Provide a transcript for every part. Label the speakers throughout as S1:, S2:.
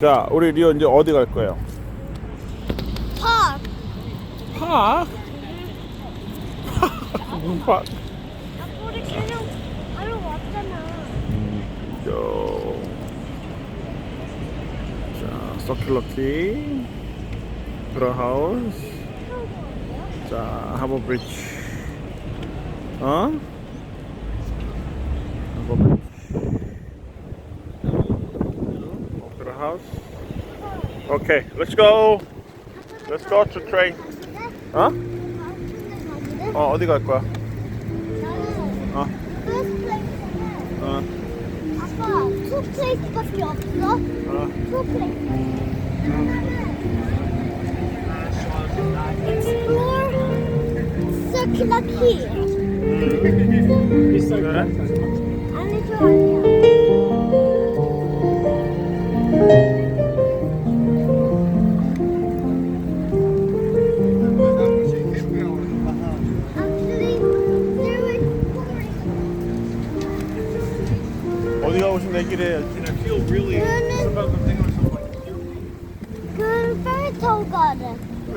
S1: 자, 우리 리오 이제 어디 갈 거예요?
S2: 팝.
S1: 파? 무슨 파?
S2: 아빠 우리 그냥 바로 왔잖아.
S1: 요. 자, 서큘러키, 브라하우스, 자, 하버 브릿지. 어? 오케이, let's go. Let's go to train. 어? 어, 어디 갈 거야? 어, 어,
S2: 아빠 투 플레이스밖에 없어?
S1: 어.
S2: 투 플레이스. Explore circular key.
S1: 그래?
S2: 아니 저 아니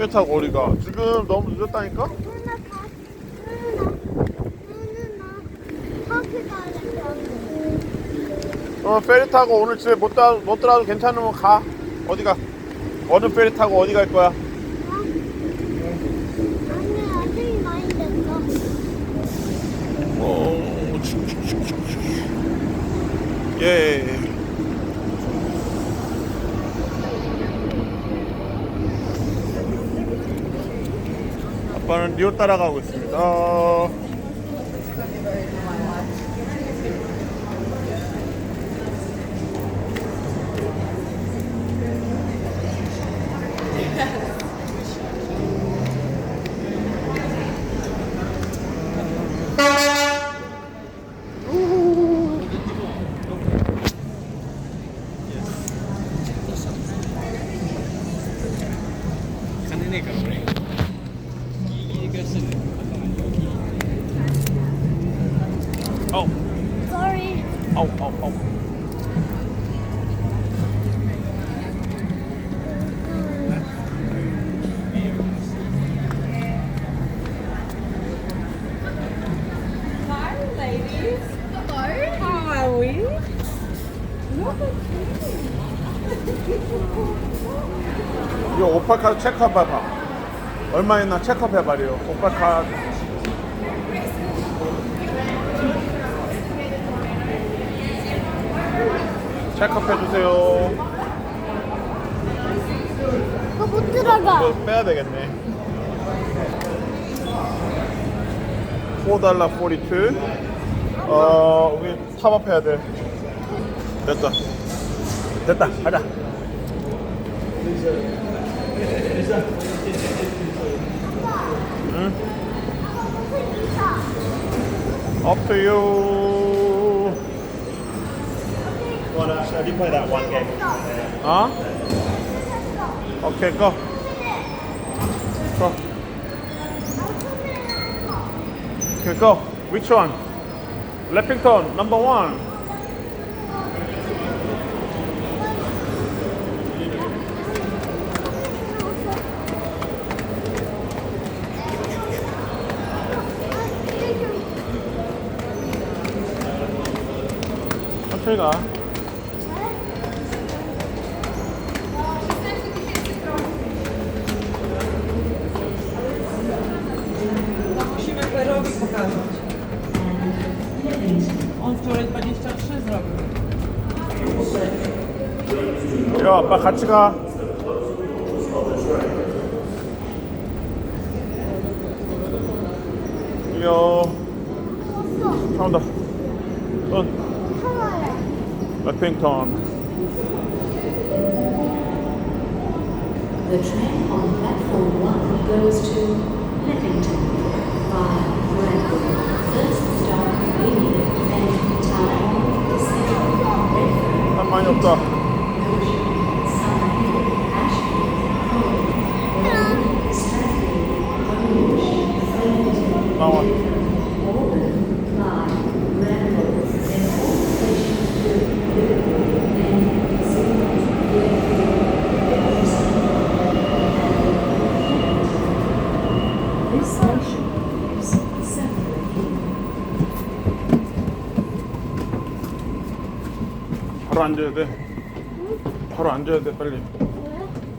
S1: 왜 타고 어디 가? 지금 너무 늦었다니까? 어 페리 타고 오늘 집에 못, 다, 못 들어도 괜찮으면 가 어디 가? 어느 페리 타고 어디 갈 거야?
S2: 아니 아직 많이 됐어.
S1: 어, 예. 리오 따라가고 있습니다. 어,
S2: Sorry.
S1: 아우, 아우, 아우.
S3: We?
S1: 이거 오빠 카드 체크해봐봐. 얼마 있나 체크해봐, 리오. 오빠 카드. 체크해주세요.
S2: 그거 못 들어가.
S1: 이거 빼야 되겠네. 4달러 42. 어, 우리 탑업해야 돼. 됐다. 됐다. 가자. 응? Up to you.
S4: one actually. I did play that one game.
S1: Huh? Okay, go. Go. Okay, go. Which one? Leppington, number one. trigger. 아빠 같이 가. 이요. 차 온다. 응. 레핑턴.
S5: The train on platform 1 goes
S1: 나와. 바로 앉아야 돼. 바로 앉아야 돼 빨리.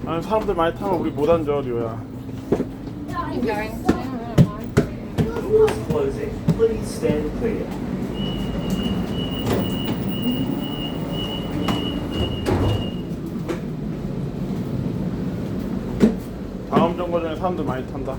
S1: 아니 사람들 많이 타면 우리 못 앉아 리오야. 야, 안녕.
S4: Doors closing. Please stand clear.
S1: 다음 정거장에 사람들 많이 탄다.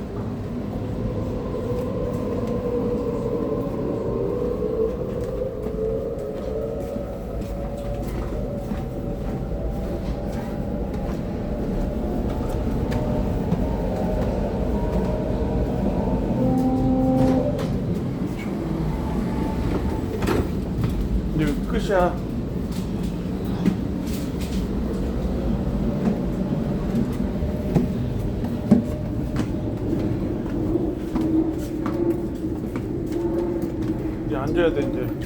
S1: 이제 끝이야. 이제 앉아야 돼 이제.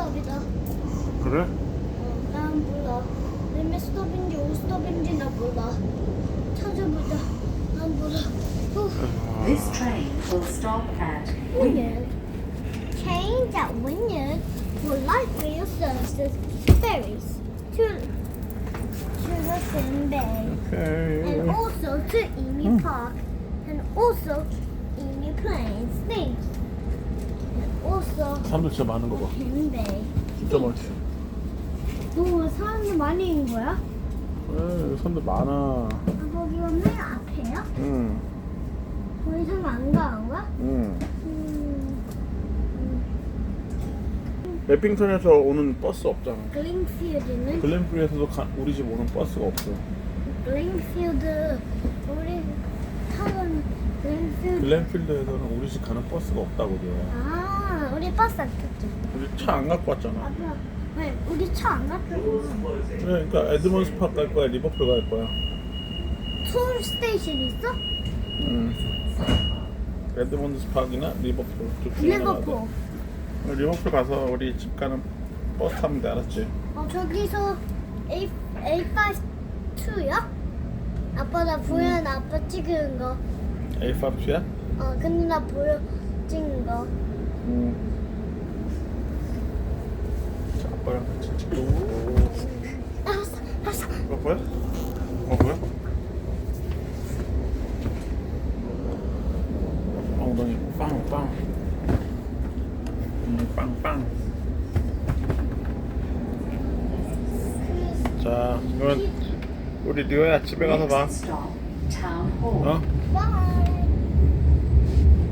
S2: 스톱이다.
S1: 그래?
S2: 어, 난 몰라. 리미스톱인지 오스톱인지 나 몰라. 찾아보자. 난 몰라. 후.
S5: This train will stop at
S2: Wynyard.
S5: Wynyard.
S2: Trains at Wynyard will light rail services ferries to to the Sin Bay and
S1: 오케이.
S2: also to Emu Park and also Emu Plains Things Also
S1: 사람들 진짜 많은 거 봐.
S2: Bay.
S1: 진짜 많지.
S2: 너 사람들 많이 있는 거야?
S1: 에 사람들 많아.
S2: 아, 거기가 맨 앞에야?
S1: 응.
S2: 거기 사람 안 가는 거야?
S1: 응.
S2: 음,
S1: 래핑턴에서 오는 버스 없잖아.
S2: 글링필드는
S1: 글램프리에서도 가, 우리 집 오는 버스가 없어.
S2: 글링필드 우리 타는 글링필드
S1: 글램필드에서는 우리 집 가는 버스가 없다고 돼.
S2: 아 우리 버스 안 탔지
S1: 우리 차 안 갖고 왔잖아.
S2: 아빠 왜 우리 차 안 갔잖아
S1: 그래, 그러니까 에드먼스 파크 갈 거야, 리버풀 갈 거야.
S2: 서울 스테이션 있어?
S1: 응. 에드먼스 파크나 리버풀 둘 중에 하나
S2: 리버풀.
S1: 리버풀 가서 우리 집 가는 버스 타면 돼, 알았지?
S2: 어 저기서 A A52야? 아빠 나 보여 나 아빠 찍은 거.
S1: A52야?
S2: 어 근데 나 보여 찍은 거.
S1: 응. 자, 아빠랑 같이 찍고.
S2: 알았어 알았어.
S1: 이거 보여? 어 보여? 엉덩이 빵빵 엉덩이 빵빵 자 그러면 우리 리오야 집에 가서 봐. 어?